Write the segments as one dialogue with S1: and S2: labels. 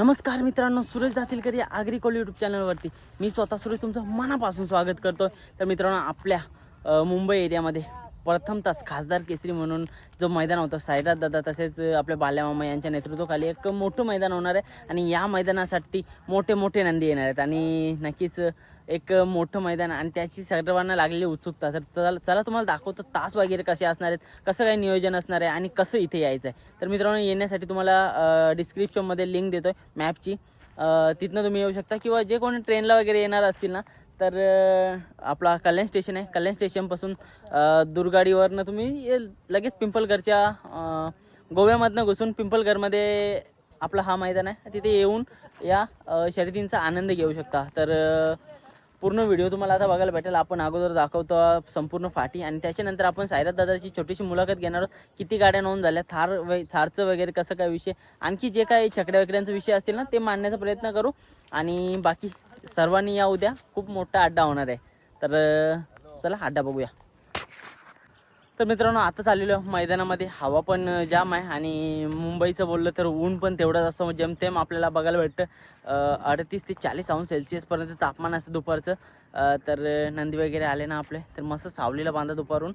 S1: नमस्कार मित्रांनो सुरेश दातीलकर या आग्रिकोल यूट्यूब चॅनलवरती. मी स्वतः सुरेश तुमचं मनापासून स्वागत करतो तर मित्रांनो आपल्या मुंबई एरियामध्ये प्रथम तास खासदार केसरी म्हणून जो मैदान होतं साईराज दादा तसेच आपल्या बाल्यामामा यांच्या नेतृत्वाखाली एक मोठं मैदान होणार आहे. आणि या मैदानासाठी मोठे मोठे नंदी येणार आहेत. आणि नक्कीच एक मोठं मैदान आणि त्याची सर्वांना लागलेली उत्सुकता. तर चला चला तुम्हाला दाखवतो तास वगैरे कसे असणार आहेत कसं काय नियोजन असणार आहे आणि कसं इथे यायचं आहे तर मित्रांनो येण्यासाठी तुम्हाला डिस्क्रिप्शनमध्ये लिंक देतो आहे मॅपची तिथनं तुम्ही येऊ शकता किंवा जे कोणी ट्रेनला वगैरे येणार असतील ना तर आपला कल्याण स्टेशन आहे. कल्याण स्टेशनपासून दुर्गाडीवरनं तुम्ही लगेच पिंपलगडच्या गोव्यामधनं घुसून पिंपलगडमध्ये आपला हा मैदान आहे. तिथे येऊन या शर्यतींचा आनंद घेऊ शकता. तर पूर्ण व्हिडिओ तुम्हाला आता बघायला भेटेल. आपण अगोदर दाखवतो संपूर्ण फाटी आणि त्याच्यानंतर आपण सायरात दादाची छोटीशी मुलाखत घेणार आहोत. किती गाड्या नोंद झाल्या थार वै थारचं वगैरे कसं काय विषय? आणखी जे काही छकड्या वगैरेंचा विषय असतील ना ते मांडण्याचा प्रयत्न करू. आणि बाकी सर्वांनी या उद्या खूप मोठा अड्डा होणार आहे. तर चला अड्डा बघूया. तर मित्रांनो आता चाललेलो मैदानामध्ये. हवा पण जाम आहे. आणि मुंबईचं बोललं तर ऊन पण तेवढंच असतं. जेमतेम आपल्याला बघायला भेटतं अडतीस ते चाळीस अंश सेल्सिअसपर्यंत तापमान असतं दुपारचं. तर नंदी वगैरे आले ना आपले. तर मस्त सावलीला बांधा दुपारून.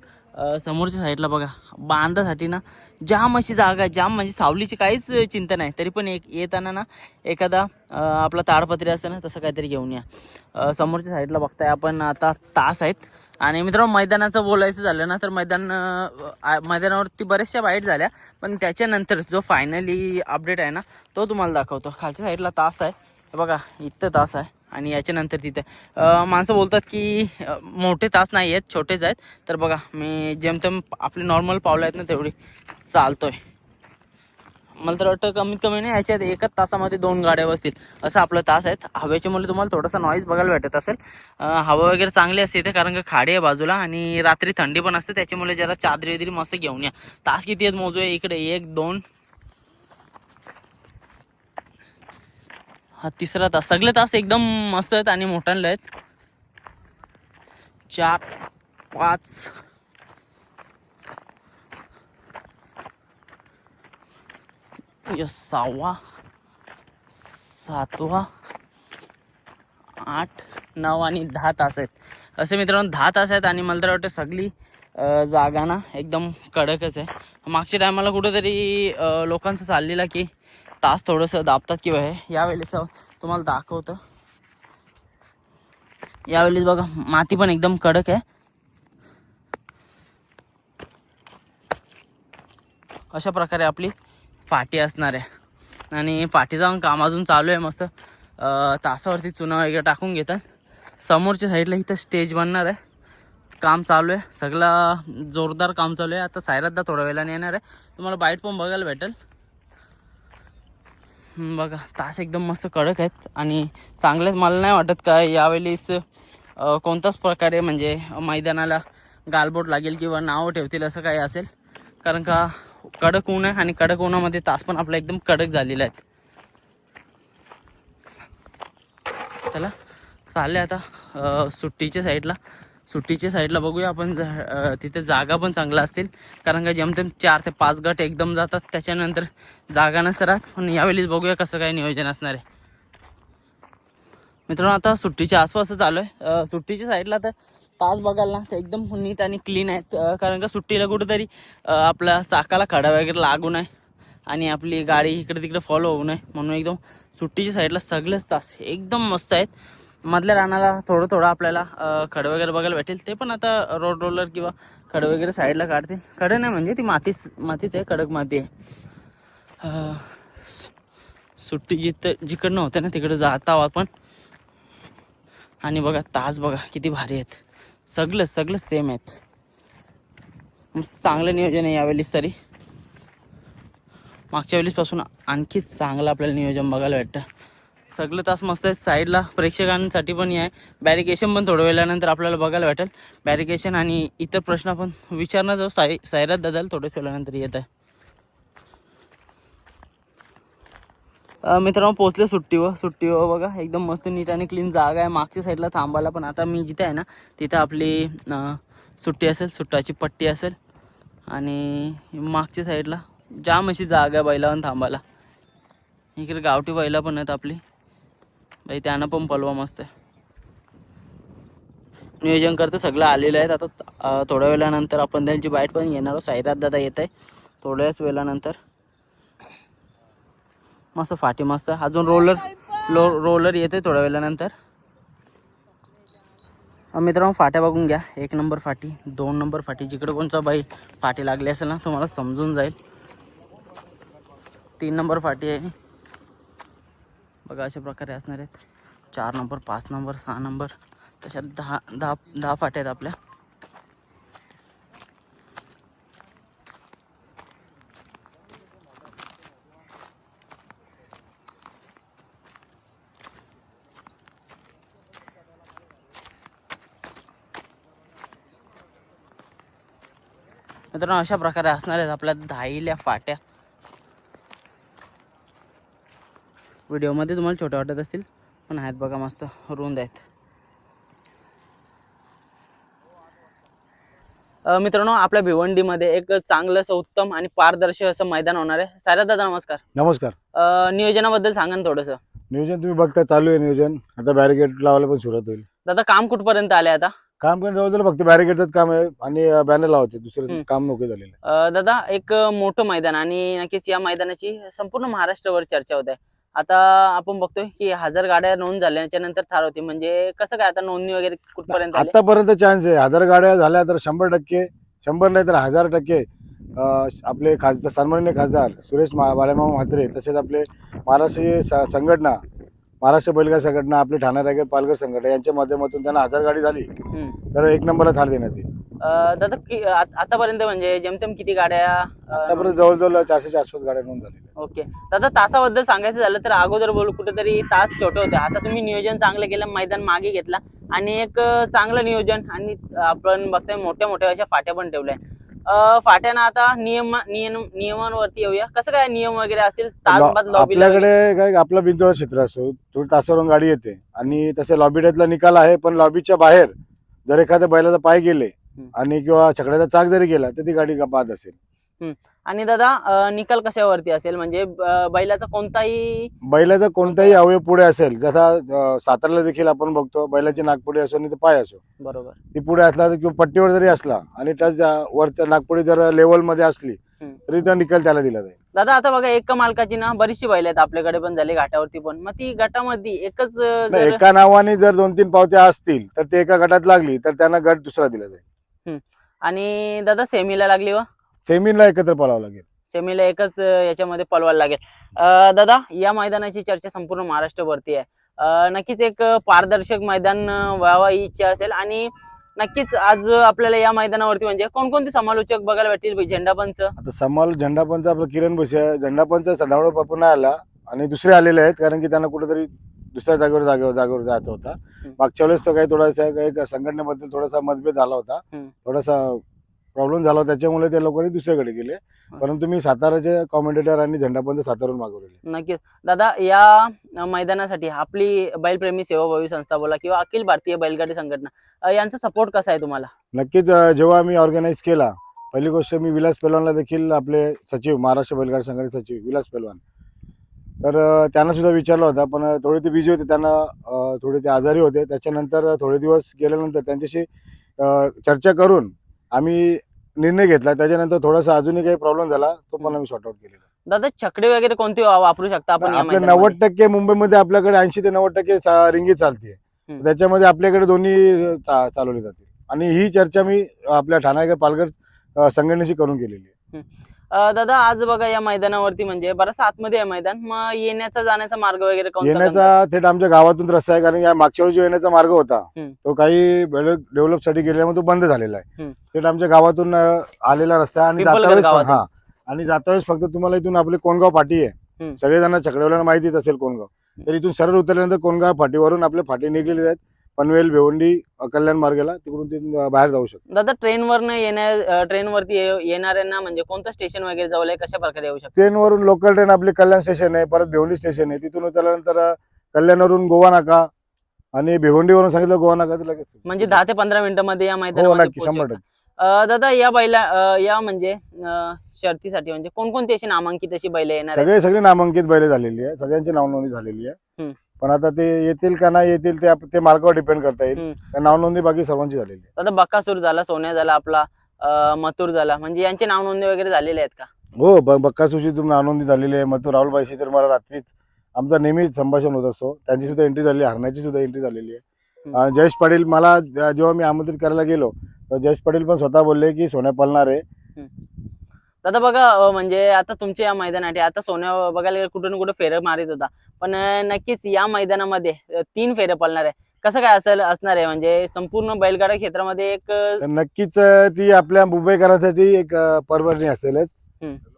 S1: समोरच्या साईडला बघा बांधासाठी ना जाम अशी जागा आहे. जाम म्हणजे सावलीची काहीच चिंता नाही. तरी पण एक येताना ना एखादा आपला ताडपत्री असतं ना तसं काहीतरी घेऊन या. समोरच्या साईडला बघताय आपण आता तास आहेत. आणि मित्रांनो मैदानाचं बोलायचं झालं ना तर मैदान मैदानावरती बऱ्याचशा वाईट झाल्या. पण त्याच्यानंतर जो फायनली अपडेट आहे ना तो तुम्हाला दाखवतो. खालच्या साईडला तास आहे. बघा इथं तास आहे. आणि याच्यानंतर तिथे. माणसं बोलतात की मोठे तास नाही आहेत छोटेच आहेत. तर बघा मी जेमतेम आपले नॉर्मल पावलं आहेत ना तेवढी चालतोय. मला तर वाटतं कमीत कमी नाही याच्यात एकच तासामध्ये दोन गाड्या बसतील. असं आपलं तास आहेत. हवेचे मुळे तुम्हाला थोडासा नॉईज बघायला भेटत असेल. हवा वगैरे चांगली असते इथे कारण का खाडी आहे बाजूला आणि रात्री थंडी पण असते. त्याच्यामुळे जरा चादरी वगैरे मस्त घेऊन या. तास किती आहेत मोजूया? इकडे एक दोन. हा तिसरा तास. सगळे तास एकदम मस्त आहेत आणि मोठ्यांले आहेत. चार पाच. यो सहावा सातवा आठ नऊ आणि दहा तास आहेत. असे मित्रांनो दहा तास आहेत आणि मला तर वाटतं सगळी जागा ना एकदम कडकच आहे. मागच्या टायमाला कुठेतरी लोकांचं चाललेला की तास थोडंसं दाबतात किंवा हे. यावेळेस तुम्हाला दाखवतं. यावेळेस बघा माती पण एकदम कडक आहे. अशा प्रकारे आपली पाठी असणार आहे. आणि पाठी जाऊन काम अजून चालू आहे मस्त. तासावरती चुना वगैरे टाकून घेतात. समोरच्या साईडला इथं स्टेज बनणार आहे. काम चालू आहे. सगळं जोरदार काम चालू आहे. आता सायरातदा थोड्या वेळाने येणार आहे. तुम्हाला बाईट पण बघायला भेटेल. बघा तास एकदम मस्त कडक आहेत. आणि चांगले मला नाही वाटत का यावेळेस कोणत्याच कोणताच प्रकारे म्हणजे मैदानाला गालबोट लागेल किंवा नाव ठेवतील असं काही असेल. कारण का कडक ऊन आहे आणि कडक उन्हामध्ये तास पण आपला एकदम कडक झालेला आहे चला चालले आता सुट्टीच्या साईडला. सुट्टीच्या साईडला बघूया आपण जा तिथे जागा पण चांगल्या असतील. कारण का जेमतेम चार ते पाच गट एकदम जातात त्याच्यानंतर जागा नसतात पण यावेळीच बघूया कसं काय नियोजन असणार आहे. मित्रांनो आता सुट्टीच्या आसपासच आलो आहे सुट्टीच्या साईडला तर तास बघायला ना तर एकदम नीट आणि क्लीन आहेत कारण का सुट्टीला कुठेतरी आपल्या चाकाला खडा वगैरे लागू नये. आणि आपली गाडी इकडे तिकडे फॉलो होऊ नये. म्हणून एकदम सुट्टीच्या साईडला सगळेच तास एकदम मस्त आहेत. मधल्या रानाला थोडं थोडं आपल्याला खडं वगैरे बघायला भेटेल. ते पण आता रोड रोलर किंवा खडं वगैरे साईडला काढतील. खडं नाही म्हणजे ती मातीच मातीच आहे कडक माती आहे. सुट्टी जिथं जिकडनं होते ना तिकडे जात आहोत आपण. आणि बघा तास बघा किती भारी आहेत. सगळं सगळं सेम आहेत. चांगलं नियोजन आहे यावेळेस तरी. मागच्या वेळेसपासून आणखी चांगलं आपल्याला नियोजन बघायला भेटतं. सगळं तास मस्त आहेत. साईडला प्रेक्षकांसाठी पण आहे. बॅरिकेशन पण थोड्या वेळानंतर आपल्याला बघायला भेटेल. बॅरिकेशन आणि इतर प्रश्न पण विचारणार जाऊ साई सायरात दादाला थोड्याच वेळानंतर येत आहे. मित्रांनो पोचले सुट्टीवर. सुट्टीवर बघा एकदम मस्त नीट आणि क्लीन जागा आहे. मागच्या साईडला थांबायला पण आता मी जिथे आहे ना तिथं आपली सुट्टी असेल सुट्टाची पट्टी असेल. आणि मागच्या साईडला जाम अशी जागा आहे बैलावर थांबायला. इकडे गावठी बैला पण आहेत आपली. बाई त्यानं पण पलवा मस्त आहे. नियोजन करतं सगळं आलेलं आहे आता थोड्या वेळानंतर आपण त्यांची बाईट पण घेणार आहोत. साईरात दादा येत आहे. थोड्याच वेळानंतर. मस्त फाटी मस्त. अजून रोलर लो रोलर येते थोड्या वेळानंतर. मित्रांनो फाट्या बघून घ्या. एक नंबर फाटी दोन नंबर फाटी. जिकडे कोणचा बाई फाटी लागली असेल ना तुम्हाला समजून जाईल. तीन नंबर फाटी आहे. बघा अशा प्रकारे असणार आहेत. चार नंबर पाच नंबर सहा नंबर. तशा दहा दहा दहा फाट्या आहेत आपल्या. मित्रांनो अशा प्रकारे असणार आहेत आपल्या दहाईल्या फाट्या. व्हिडिओमध्ये तुम्हाला छोट्या वाटत असतील पण आहेत बघा मस्त रुंद आहेत. मित्रांनो आपल्या भिवंडीमध्ये एक चांगलं असं उत्तम आणि पारदर्शक असं मैदान होणार आहे. सायरात दादा नमस्कार.
S2: नमस्कार.
S1: अ, नियोजनाबद्दल सांगा ना थोडंसं.
S2: नियोजन तुम्ही बघता चालू आहे नियोजन. आता बॅरिकेड लावायला पण सुरुवात होईल.
S1: दादा काम कुठपर्यंत आले आता?
S2: काम पण जवळजवळ फक्त बॅरिकेडच काम आहे आणि बॅनर लावते दुसरं
S1: हम्म.
S2: काम नको झालेलं आहे.
S1: अ, दादा एक मोठं मैदान आणि नक्कीच या मैदानाची संपूर्ण महाराष्ट्रावर चर्चा होत आहे आता आपण बघतोय की हजार गाड्या नोंद झाल्याच्यानंतर थार होती म्हणजे कसं काय आता नोंदणी वगैरे कुठपर्यंत आली
S2: आतापर्यंत चान्स आहे हजार गाड्या झाल्या तर शंभर टक्के शंभर नाही तर हजार टक्के अं, आपले खासदार सन्माननीय खासदार सुरेश मा बाळामामा म्हात्रे तसेच आपले महाराष्ट्रीय संघटना महाराष्ट्र बैलगाडी संघटना आपले ठाणा रायगड पालघर संघटना यांच्या माध्यमातून त्यांना हजार गाडी झाली. तर एक नंबरला थार देण्यात येईल.
S1: दादा कि- आतापर्यंत म्हणजे जेमतेम किती गाड्या अ,
S2: आतापर्यंत जवळजवळ चारशेच्या आसपास गाड्या नोंद झालेल्या
S1: ओके. दादा तासाबद्दल सांगायचं झालं तर अगोदर बोलू कुठेतरी तास छोटे होते. आता तुम्ही नियोजन चांगलं केलं मैदान मागे घेतला आणि एक अ, चांगलं नियोजन आणि आपण बघतोय मोठ्या मोठ्या अशा फाट्या पण ठेवल्या फाट्यानं आता नियम नियम नियमांवरती येऊया. कसं काय नियम वगैरे असतील? तासबाद
S2: लॉ-
S1: लॉबी
S2: आपल्याकडे काय आपला बिनजोड क्षेत्र असतो थोडी तासावरून गाडी येते. आणि तसे लॉबी टाईपला निकाल आहे पण लॉबीच्या बाहेर जर एखाद्या बैलाचा पाय गेले. आणि किंवा छकड्याचा चाक जरी गेला तर ती गाडी बाद असेल?
S1: आणि दादा निकाल कशावरती असेल? म्हणजे बैलाचा कोणताही
S2: बैलाचा कोणताही अवयव पुढे असेल जसा सातारला देखील आपण बघतो बैलाची नागपुडी असो नाही तर पाय असो.
S1: बरोबर.
S2: ती पुढे असला तर किंवा पट्टीवर जरी असला आणि टच वरच्या नागपुडी जर लेवलमध्ये असली. तरी त्या निकाल त्याला दिला जाईल.
S1: दादा आता बघा एका मालकाची ना बरीचशी बैल आहेत आपल्याकडे पण झाली घाटावरती पण. मग ती गटामध्ये एकच
S2: एका नावाने जर दोन तीन पावत्या असतील तर ते एका गटात लागली तर त्यांना गट दुसरा दिला जाईल.
S1: आणि दादा सेमीला लागली व?
S2: सेमीला एकत्र पळावं लागेल.
S1: सेमीला एकच याच्यामध्ये पलवायला लागेल. अ, दादा या मैदानाची चर्चा संपूर्ण महाराष्ट्रभरती आहे. अ, नक्कीच एक पारदर्शक मैदान व्हावा ही इच्छा असेल आणि नक्कीच आज आपल्याला या मैदानावरती म्हणजे कोणकोणते समालोचक बघायला भेटतील? पंच?
S2: आता समाल झेंडापंच आपलं किरण भुसे झेंडापंच सदावळ बापू नाही आला आणि दुसरे आलेले आहेत कारण की त्यांना कुठेतरी दुसऱ्या जागेवर जागेवर जागेवर जायचा होता. मागच्या वेळेस तो काही थोडासा काही संघटनेबद्दल थोडासा मतभेद झाला होता.
S1: हम्म.
S2: थोडासा प्रॉब्लेम झाला त्याच्यामुळे त्या लोकांनी दुसऱ्याकडे गेले. परंतु मी साताराचे कॉमेंटेटर आणि झेंडापंच सातारून मागवलेले
S1: नक्कीच. दादा या मैदानासाठी आपली बैलप्रेमी सेवाभावी संस्था बोला किंवा अखिल भारतीय बैलगाडी संघटना यांचा सपोर्ट कसा आहे तुम्हाला?
S2: नक्कीच जेव्हा मी ऑर्गनाईज केला पहिली गोष्ट मी विलास पेलवानला देखील आपले सचिव महाराष्ट्र बैलगाडी संघटनेचे सचिव विलास पेलवान तर त्यांना सुद्धा विचारलं होता पण थोडे ते बिझी होते त्यांना थोडे ते आजारी होते. त्याच्यानंतर थोडे दिवस गेल्यानंतर त्यांच्याशी चर्चा करून आम्ही निर्णय घेतला. त्याच्यानंतर थोडासा अजूनही काही प्रॉब्लेम झाला तो पण आम्ही सॉर्ट आउट केलेला.
S1: दादा छकडे वगैरे कोणते वा- वापरू शकता आपण या
S2: आपल्या
S1: मैदानामध्ये?
S2: नव्वद टक्के मुंबईमध्ये आपल्याकडे ऐंशी ते नव्वद टक्के चा- रिंगी चालते
S1: हम्म.
S2: त्याच्यामध्ये आपल्याकडे दोन्ही चा- चालवली जाते आणि ही चर्चा मी आपल्या ठाणा पालघर अं, संघटनेशी करून केलेली आहे.
S1: दादा आज बघा या मैदानावरती म्हणजे बराच आतमध्ये आहे मैदान मग येण्याचा जाण्याचा मार्ग वगैरे
S2: येण्याचा थेट आमच्या गावातून रस्ता आहे कारण या मागच्या वेळी जो येण्याचा मार्ग होता. तो काही डेव्हलपसाठी गेल्यामुळे तो बंद झालेला आहे. थेट आमच्या गावातून आलेला रस्ता आहे आणि जाता. हा आणि जाता वेळेस फक्त तुम्हाला इथून आपले कोणगाव फाटी आहे. सगळेजण छकड्यावाल्यांना माहितीच असेल कोणगाव तर इथून सरळ उतरल्यानंतर कोणगाव फाटीवरून आपले फाटी निघलेले आहेत पनवेल भिवंडी कल्याण मार्गाला तिकडून ते बाहेर जाऊ शकतो
S1: दादा ट्रेनवरनं येण्या ट्रेनवरती येणाऱ्यांना म्हणजे कोणतं स्टेशन वगैरे जवळ आहे? कशा प्रकारे येऊ शकतो?
S2: ट्रेनवरून लोकल ट्रेन आपली कल्याण स्टेशन आहे परत भिवंडी स्टेशन आहे. तिथून उतरल्यानंतर अं, कल्याणवरून गोवा नाका आणि भिवंडीवरून सांगितलं गोवा नाका तर लगेच
S1: म्हणजे दहा ते पंधरा मिनिटांमध्ये या
S2: हो
S1: मैदानामध्ये
S2: नक्की
S1: पोहोचू
S2: शंभर
S1: शकता.
S2: टक्के.
S1: अं, दादा या बैला अं, या म्हणजे अं, शर्तीसाठी म्हणजे कोणकोणती अशी नामांकित अशी बैल येणार
S2: सगळे सगळे नामांकित बैले झालेली आहे सगळ्यांची नावनोंदणी झालेली आहे
S1: हम्म.
S2: पण आता ते येतील का नाही येतील ते आप- ते मार्कावर डिपेंड करता येईल.
S1: हम्म.
S2: नावनोंदणी बाकी सर्वांची झालेली आहे.
S1: दादा बकासूर झाला सोन्या झाला आपला अं, मथुर झाला. म्हणजे यांचे नाव नोंदणी वगैरे झालेले आहेत का?
S2: हो ब- बक्कासुशी तुम्ही नावनोंदणी झालेली आहे. मग तो राहुल बाईशी तर मला रात्रीच आमचा नेहमीच संभाषण होत असतो. त्यांची सुद्धा एंट्री झाली हरण्याची सुद्धा एंट्री झालेली आहे.
S1: हम्म.
S2: आणि जयेश पाटील मला ज- जेव्हा मी आमंत्रित करायला गेलो तर जयेश पाटील पण स्वतः बोलले की सोन्या पळणार आहे.
S1: दादा बघा म्हणजे आता तुमच्या या मैदानासाठी आता सोन्या बघायला गेलं कुठं ना कुठं फेरं मारित होता. पण नक्कीच या मैदानामध्ये तीन फेरे पळणार आहे. कसं काय असेल असणार आहे? म्हणजे संपूर्ण बैलगाडा क्षेत्रामध्ये एक
S2: नक्कीच ती आपल्या मुंबईकरांसाठी एक अं, पर्वणी असेलच.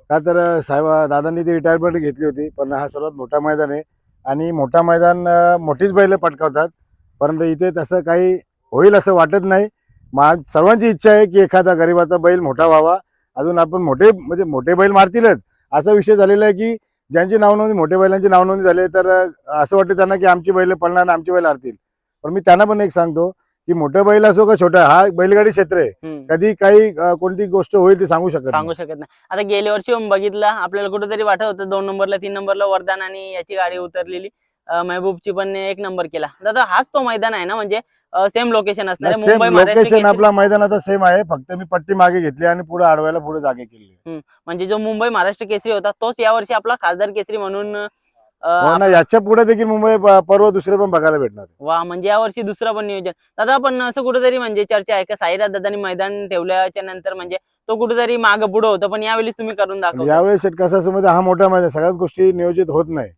S2: का तर साहेब दादांनी ती रिटायरमेंट घेतली होती पण हा सर्वात मोठा मैदान आहे. आणि मोठा मैदान मोठीच बैल पटकावतात. परंतु इथे तसं काही होईल असं वाटत नाही. मा सर्वांची इच्छा आहे की एखादा गरीबाचा बैल मोठा व्हावा. अजून आपण मोठे म्हणजे मोठे बैल मारतीलच. असा विषय झालेला आहे की ज्यांची नावनोंदणी मोठे बैलांची नावनोंदणी झाली तर असं वाटतं त्यांना की आमची बैल पळणार आणि आमची बैल हरतील. पण मी त्यांना पण एक सांगतो की मोठं बैल असो का छोटा हा बैलगाडी क्षेत्र आहे. कधी काही कोणती गोष्ट होईल ती सांगू शकत
S1: सांगू. शकत नाही. आता गेल्या वर्षी बघितलं आपल्याला कुठेतरी वाटत होतं दोन नंबरला तीन नंबरला वरदान आणि याची गाडी उतरलेली. महबूबची पण एक नंबर केला. दादा हाच तो मैदान आहे ना म्हणजे सेम लोकेशन असणार मुंबई महाराष्ट्र
S2: लोकेशन आपला मैदानाचा सेम आहे फक्त मी पट्टी मागे घेतली आणि पुढे अडवायला पुढे जागे केली.
S1: म्हणजे जो मुंबई महाराष्ट्र केसरी होता तोच यावर्षी आपला खासदार केसरी म्हणून
S2: हो याच्यापुढे देखील मुंबई पर्व दुसरे पण बघायला भेटणार.
S1: वा म्हणजे यावर्षी दुसरं पण नियोजन. दादा पण असं कुठेतरी म्हणजे चर्चा आहे का? साईराज दादानी मैदान ठेवल्याच्या नंतर म्हणजे तो कुठेतरी माग पुढे होतं पण यावेळी तुम्ही करून
S2: पण
S1: दाखवता.
S2: यावेळेस शेट कसं असं म्हणजे हा मोठा मैदान सगळ्याच गोष्टी नियोजित होत नाही.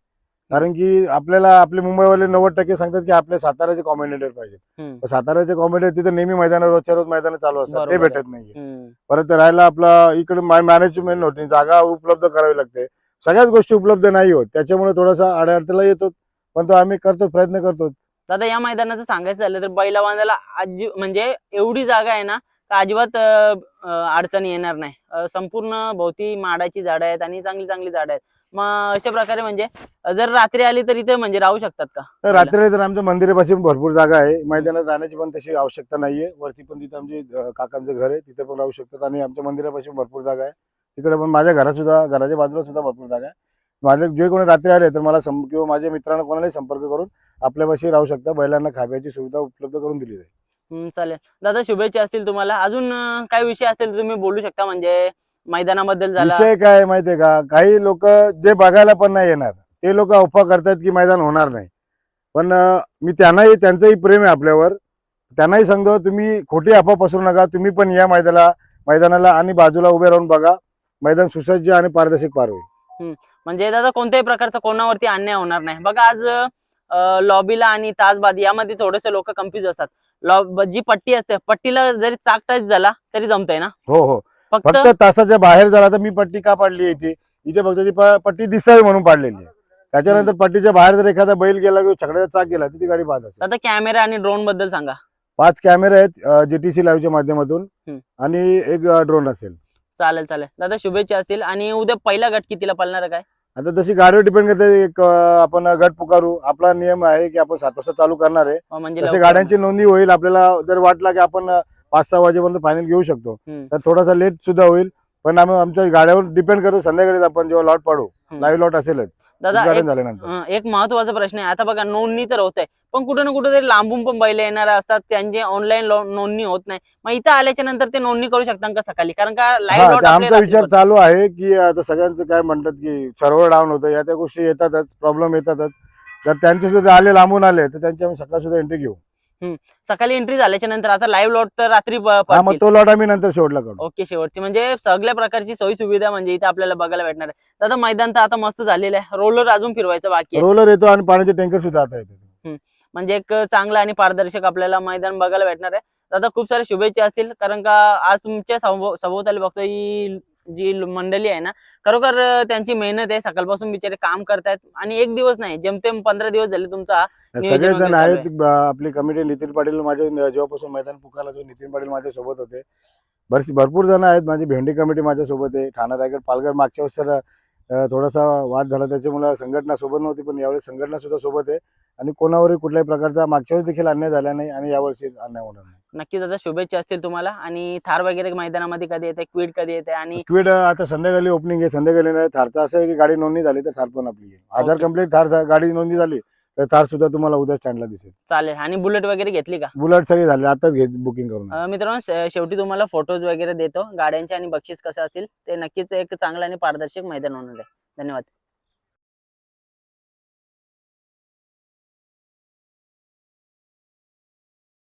S2: कारण की आपल्याला आपले मुंबईवाले नव्वद टक्के सांगतात की आपले साताराचे कॉमेंटेटर पाहिजे. साताराचे कॉमेंटेटर तिथे नेहमी मैदानावर रोजच्या रोज मैदान चालू असतात. ते. भेटत नाही. परत राहायला आपला इकडे मॅनेजमेंट होती. जागा उपलब्ध करावी लागते. सगळ्याच गोष्टी उपलब्ध नाही होत. त्याच्यामुळे थोडासा अडचणीला येतो. पण तो आम्ही करतो प्रयत्न करतो.
S1: दादा या मैदानाचं सांगायचं झालं तर बैला बांधायला आजी म्हणजे एवढी जागा आहे ना का अजिबात अडचणी येणार नाही. संपूर्ण भोवती माडाची झाडं आहेत आणि चांगली चांगली झाडं आहेत. मग अशा प्रकारे म्हणजे जर रात्री आली तर इथे म्हणजे राहू शकतात का?
S2: तर रात्रीला तर आमच्या मंदिरापाशी भरपूर जागा आहे. मैदानात राहण्याची पण तशी आवश्यकता नाहीये. वरती पण तिथं आमचे काकांचं घर आहे. तिथे पण राहू शकतात आणि आमच्या मंदिरापाशी भरपूर जागा आहे. तिकडे पण माझ्या घरात सुद्धा घराच्या बाजूला सुद्धा भरपूर जागा आहे. माझे जे कोणी रात्री आले तर मला सं किंवा माझ्या मित्रांना कोणालाही संपर्क करून आपल्यापाशी राहू शकता. बैलांना खाब्याची सुविधा उपलब्ध करून दिली जाईल
S1: चालेल. दादा शुभेच्छा असतील तुम्हाला. अजून काय विषय असतील तुम्ही बोलू शकता म्हणजे मैदानाबद्दल झाला.
S2: विषय काय माहितीये का? काही लोक जे बघायला पण नाही येणार ते लोक अफवा करतात की मैदान होणार नाही. पण मी त्यांनाही त्यांचंही प्रेम आहे आपल्यावर. त्यांनाही सांगतो तुम्ही खोटी अफवा पसरू नका. तुम्ही पण या मैदानाला मैदानाला आणि बाजूला उभे राहून बघा. मैदान सुसज्ज आणि पारदर्शक पार होईल.
S1: म्हणजे दादा कोणत्याही प्रकारचा कोणावरती अन्याय होणार नाही. बघा आज लॉबीला आणि ताजबाद यामध्ये थोडेसे लोक कन्फ्युज असतात. जी पट्टी असते पट्टीला जरी चाक टच झाला तरी जमतंय ना?
S2: हो हो.
S1: फक्त
S2: फक्त तासाच्या बाहेर झाला तर मी पट्टी का पाडली आहे इथे? इथे फक्त ती प- पट्टी दिसावी म्हणून पाडलेली आहे. त्याच्यानंतर पट्टीच्या बाहेर जर एखादा बैल गेला किंवा छकड्याचा चाक गेला तर ती गाडी बाद असेल.
S1: दादा कॅमेरा आणि ड्रोनबद्दल सांगा.
S2: पाच कॅमेरे आहेत जीटीसी लाईव्हच्या माध्यमातून
S1: हम्म.
S2: आणि एक ड्रोन असेल.
S1: चालेल चालेल. दादा शुभेच्छा असतील. आणि उद्या पहिला गट कितीला पळणार आहे काय?
S2: आता तशी गाडीवर डिपेंड करते एक अं, आपण गट पुकारू. आपला नियम आहे की आपण सात वाजता चालू करणार आहे.
S1: अं, म्हणजे
S2: तसे
S1: लवकर-
S2: गाड्यांची नोंदणी होईल. आपल्याला जर वाटला की आपण अं, पाच सहा वाजेपर्यंत फायनल घेऊ शकतो.
S1: हम्म.
S2: तर थोडासा लेट सुद्धा होईल. पण आम्ही आमच्या गाड्यावर डिपेंड करतो. संध्याकाळी आपण जेव्हा लॉट पाडू
S1: हम्म.
S2: लाईव्ह लॉट असेलच.
S1: दादा एक
S2: झाल्यानंतर.
S1: अं, एक महत्त्वाचा प्रश्न आहे. आता बघा नोंदणी तर होत आहे पण कुठे ना कुठे तरी लांबून पण बैल येणार असतात. त्यांची ऑनलाईन नोंदणी होत नाही. मग इथं आल्याच्यानंतर ते नोंदणी करू शकतात का सकाळी? कारण का लाईव्ह
S2: आमचा विचार चालू आहे की आता सगळ्यांचं काय म्हणतात की सर्व्हर डाऊन होतं. या त्या गोष्टी येतातच प्रॉब्लेम येतातच. जर त्यांचे सुद्धा आले लांबून आले तर त्यांची आम्ही सकाळ सुद्धा एंट्री घेऊ.
S1: सकाळी एंट्री झाल्याच्यानंतर आता लाईव्ह लॉट तर रात्री.
S2: मग तो लॉट आम्ही नंतर शेवटला काढू.
S1: ओके शेवटची. म्हणजे सगळ्या प्रकारची सोयी सुविधा म्हणजे इथे आपल्याला बघायला भेटणार आहे. दादा मैदान तर आता मस्त झालेलं आहे. रोलर अजून फिरवायचं बाकी
S2: रोलर येतो आणि पाण्याचे टँकर सुद्धा आता येते
S1: म्हणजे एक चांगलं आणि पारदर्शक आपल्याला मैदान बघायला भेटणार आहे. दादा खूप साऱ्या शुभेच्छा असतील. कारण का आज तुमच्या सभो- सभोवताली बघतो जी मंडळी आहे ना खरोखर त्यांची मेहनत आहे सकाळपासून बिचारे काम करतायत आणि एक दिवस नाही जेमतेम पंधरा दिवस झाले तुमचा
S2: सगळेजण आहेत आपली कमिटी नितीन पाटील माझे जेव्हापासून मैदान पुकारला जो नितीन पाटील माझ्या सोबत होते. बरेच भरपूर जण आहेत माझी भेंडी कमिटी माझ्या सोबत आहे ठाणा रायगड पालघर मागच्या वर्षी तर, थोडासा वाद झाला त्याच्यामुळे संघटना सोबत नव्हती पण यावेळी संघटना सुद्धा सोबत आहे आणि कोणावरही कुठल्याही प्रकारचा मागच्या वेळेस देखील अन्याय झाला नाही आणि यावर्षी अन्याय होणार नाही.
S1: नक्कीच दादा शुभेच्छा असतील तुम्हाला. आणि थार वगैरे मैदानामध्ये कधी येते क्वीड कधी येते आणि
S2: क्विड आता संध्याकाळी ओपनिंग आहे संध्याकाळी नाही. थारचं असं आहे की गाडी नोंदणी झाली तर थार पण आपली आहे आधार
S1: Okay.
S2: कंप्लीट थार थार- गाडी नोंदणी झाली तर थार सुद्धा तुम्हाला उद्या स्टँडला दिसेल.
S1: चालेल. आणि बुलेट वगैरे घेतली का?
S2: बुलेट सगळे झाले. आताच घेत बुकिंग करून
S1: अं, मित्रांनो श- शेवटी तुम्हाला फोटोज वगैरे देतो. गाड्यांचे आणि बक्षीस कसं असतील ते नक्कीच एक चांगलं आणि पारदर्शक मैदान होणार आहे. धन्यवाद.